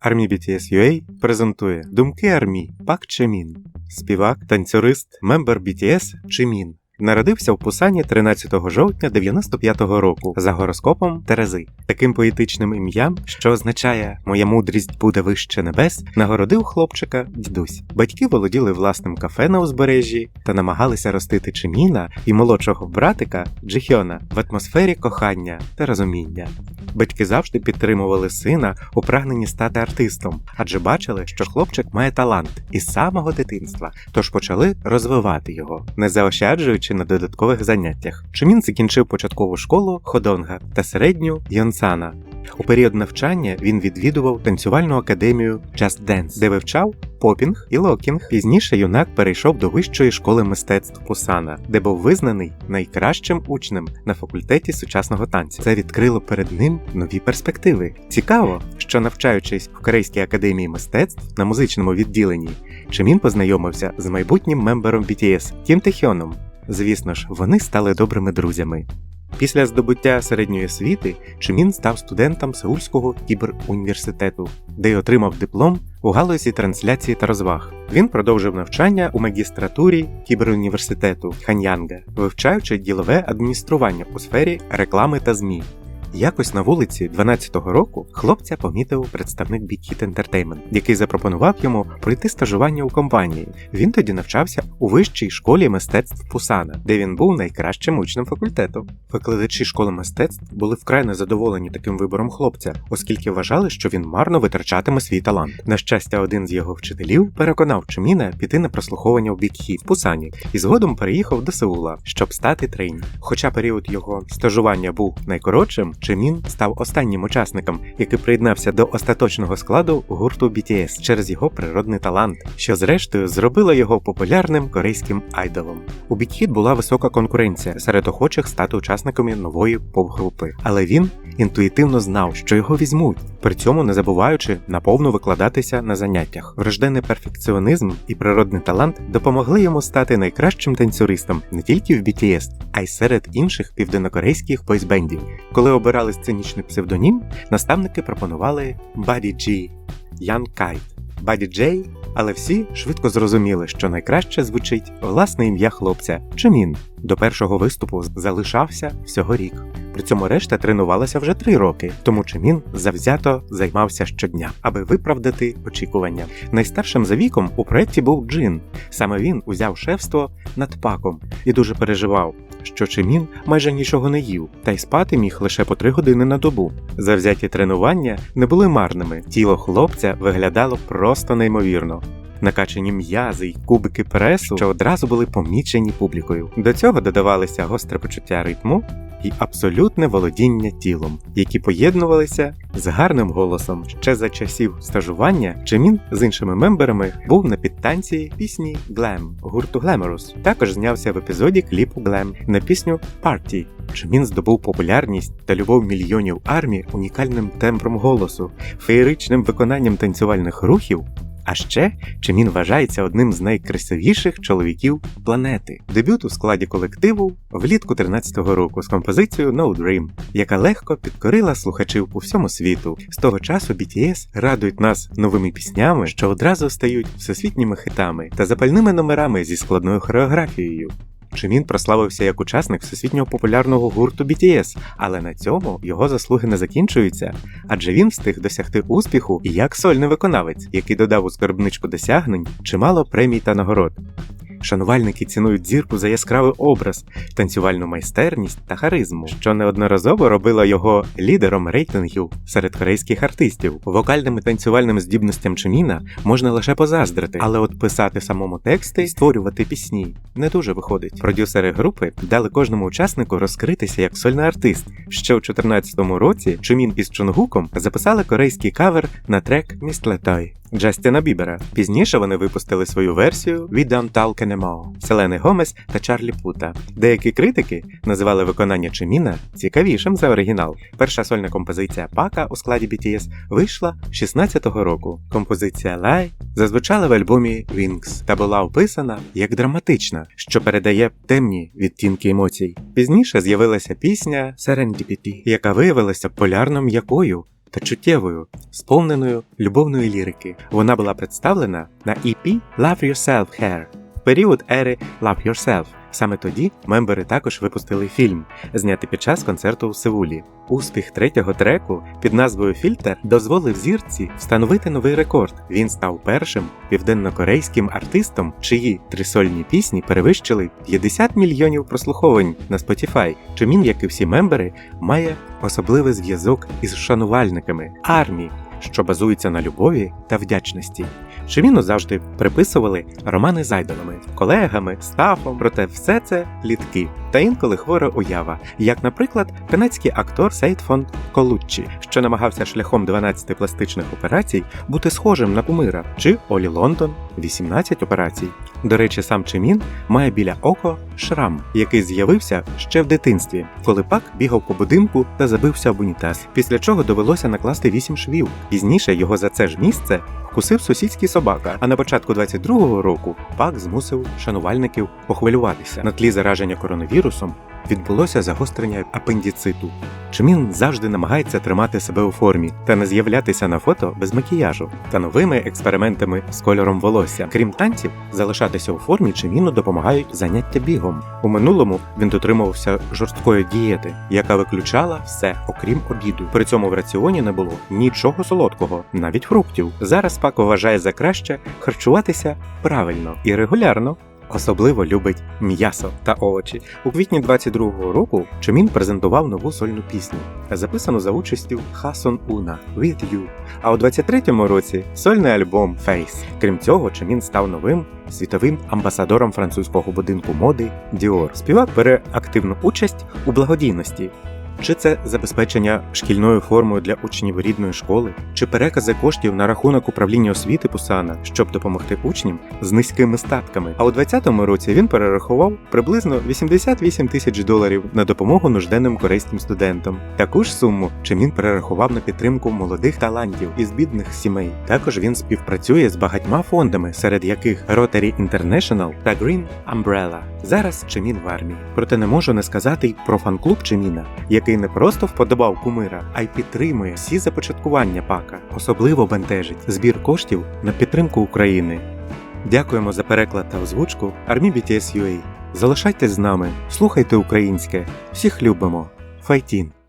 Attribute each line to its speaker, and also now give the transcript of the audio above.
Speaker 1: Армі BTS UA презентує Думки Армі Пак Чемін, співак, танцюрист, мембер BTS Чимін. Народився в Пусані 13 жовтня 95-го року за гороскопом Терези. Таким поетичним ім'ям, що означає Моя мудрість буде вище небес, нагородив хлопчика дідусь. Батьки володіли власним кафе на узбережжі та намагалися ростити Чиміна і молодшого братика Джихьона в атмосфері кохання та розуміння. Батьки завжди підтримували сина у прагненні стати артистом, адже бачили, що хлопчик має талант із самого дитинства, тож почали розвивати його, не заощаджуючи на додаткових заняттях. Чимін закінчив початкову школу Ходонга та середню Йонсана. У період навчання він відвідував танцювальну академію Just Dance, де вивчав попінг і локінг. Пізніше юнак перейшов до вищої школи мистецтв Пусана, де був визнаний найкращим учнем на факультеті сучасного танцю. Це відкрило перед ним нові перспективи. Цікаво, що навчаючись в Корейській академії мистецтв на музичному відділенні, Чимін познайомився з майбутнім мембером BTS Кім Техьоном. Звісно ж, вони стали добрими друзями. Після здобуття середньої освіти Чимін став студентом Сеульського кіберуніверситету, де й отримав диплом у галузі трансляції та розваг. Він продовжив навчання у магістратурі кіберуніверситету Ханьянга, вивчаючи ділове адміністрування у сфері реклами та ЗМІ. Якось на вулиці 12-го року хлопця помітив представник Big Hit Entertainment, який запропонував йому пройти стажування у компанії. Він тоді навчався у вищій школі мистецтв Пусана, де він був найкращим учнем факультету. Викладачі школи мистецтв були вкрай незадоволені таким вибором хлопця, оскільки вважали, що він марно витрачатиме свій талант. На щастя, один з його вчителів переконав Чиміна піти на прослуховування в Big Hit в Пусані і згодом переїхав до Сеула, щоб стати трейні. Хоча період його стажування був найкоротшим, Чимін став останнім учасником, який приєднався до остаточного складу гурту BTS через його природний талант, що зрештою зробило його популярним корейським айдолом. У Hit була висока конкуренція серед охочих стати учасниками нової поп-групи, але він інтуїтивно знав, що його візьмуть, при цьому не забуваючи наповну викладатися на заняттях. Врожденний перфекціонізм і природний талант допомогли йому стати найкращим танцюристом не тільки в BTS, а й серед інших південнокорейських бойсбендів. Коли обирали сценічний псевдонім, наставники пропонували Buddy G, Ян Кайт, Buddy J, але всі швидко зрозуміли, що найкраще звучить власне ім'я хлопця Чимін. До першого виступу залишався всього рік. При цьому решта тренувалася вже три роки, тому Чимін завзято займався щодня, аби виправдати очікування. Найстаршим за віком у проєкті був Джин. Саме він узяв шефство над паком і дуже переживав, що Чимін майже нічого не їв, та й спати міг лише по три години на добу. Завзяті тренування не були марними. Тіло хлопця виглядало просто неймовірно. Накачані м'язи й кубики пресу, що одразу були помічені публікою. До цього додавалися гостре почуття ритму і абсолютне володіння тілом, які поєднувалися з гарним голосом. Ще за часів стажування Джемін з іншими мемберами був на підтанці пісні Glam гурту Glamorous. Також знявся в епізоді кліпу Glam на пісню Party. Джемін здобув популярність та любов мільйонів армії унікальним тембром голосу, феєричним виконанням танцювальних рухів. А ще Чимін вважається одним з найкрасивіших чоловіків планети. Дебют у складі колективу влітку 13-го року з композицією No Dream, яка легко підкорила слухачів по всьому світу. З того часу BTS радують нас новими піснями, що одразу стають всесвітніми хитами та запальними номерами зі складною хореографією. Чимін прославився як учасник всесвітньо популярного гурту BTS, але на цьому його заслуги не закінчуються, адже він встиг досягти успіху і як сольний виконавець, який додав у скарбничку досягнень чимало премій та нагород. Шанувальники цінують зірку за яскравий образ, танцювальну майстерність та харизму, що неодноразово робило його лідером рейтингів серед корейських артистів. Вокальним і танцювальним здібностям Чиміна можна лише позаздрити, але от писати самому тексти і створювати пісні не дуже виходить. Продюсери групи дали кожному учаснику розкритися як сольний артист. Ще у 2014 році Чимін із Чонгуком записали корейський кавер на трек Містлетой. Джастіна Бібера. Пізніше вони випустили свою версію «We Don't Селени Гомес та Чарлі Пута. Деякі критики називали виконання Чиміна цікавішим за оригінал. Перша сольна композиція Пака у складі BTS вийшла 16-го року. Композиція Lie зазвучала в альбомі Wings та була описана як драматична, що передає темні відтінки емоцій. Пізніше з'явилася пісня Serendipity, яка виявилася полярно м'якою та чуттєвою, сповненою любовної лірики. Вона була представлена на EP Love Yourself Hair в період ери Love Yourself. Саме тоді мембери також випустили фільм, знятий під час концерту у Сеулі. Успіх третього треку під назвою Фільтр дозволив зірці встановити новий рекорд. Він став першим південнокорейським артистом, чиї трисольні пісні перевищили 50 мільйонів прослуховань на Spotify. Чимін, як і всі мембери, має особливий зв'язок із шанувальниками армії, що базується на любові та вдячності. Чиміну завжди приписували романи з колегами, стафом, проте все це плітки та інколи хвора уява, як, наприклад, канадський актор Сейтфон Колуччі, що намагався шляхом 12 пластичних операцій бути схожим на кумира, чи Олі Лондон 18 операцій. До речі, сам Чимін має біля ока шрам, який з'явився ще в дитинстві, коли пак бігав по будинку та забився об унітаз, після чого довелося накласти 8 швів. Пізніше його за це ж місце вкусив сусідський собака. А на початку 22-го року пак змусив шанувальників похвилюватися. На тлі зараження коронавірусом відбулося загострення апендициту. Чимін завжди намагається тримати себе у формі та не з'являтися на фото без макіяжу та новими експериментами з кольором волосся. Крім танців, залишатися у формі Чиміну допомагають заняття бігом. У минулому він дотримувався жорсткої дієти, яка виключала все, окрім обіду. При цьому в раціоні не було нічого солодкого, навіть фруктів. Зараз пак вважає за краще харчуватися правильно і регулярно. Особливо любить м'ясо та овочі. У квітні 22-го року Чимін презентував нову сольну пісню, записану за участю Хасон Уна With You. А у 23-му році сольний альбом Face. Крім цього, Чимін став новим світовим амбасадором французького будинку моди Dior. Співак бере активну участь у благодійності. Чи це забезпечення шкільною формою для учнів рідної школи, чи перекази коштів на рахунок управління освіти Пусана, щоб допомогти учням з низькими статками. А у 2020 році він перерахував приблизно 88 тисяч доларів на допомогу нужденним корейським студентам. Таку ж суму Чимін перерахував на підтримку молодих талантів із бідних сімей. Також він співпрацює з багатьма фондами, серед яких Rotary International та Green Umbrella. Зараз Чимін в армії. Проте не можу не сказати й про фан-клуб Чиміна, який не просто вподобав кумира, а й підтримує всі започаткування пака. Особливо бентежить збір коштів на підтримку України. Дякуємо за переклад та озвучку Армі BTS UA. Залишайтесь з нами, слухайте українське, всіх любимо. Файтін!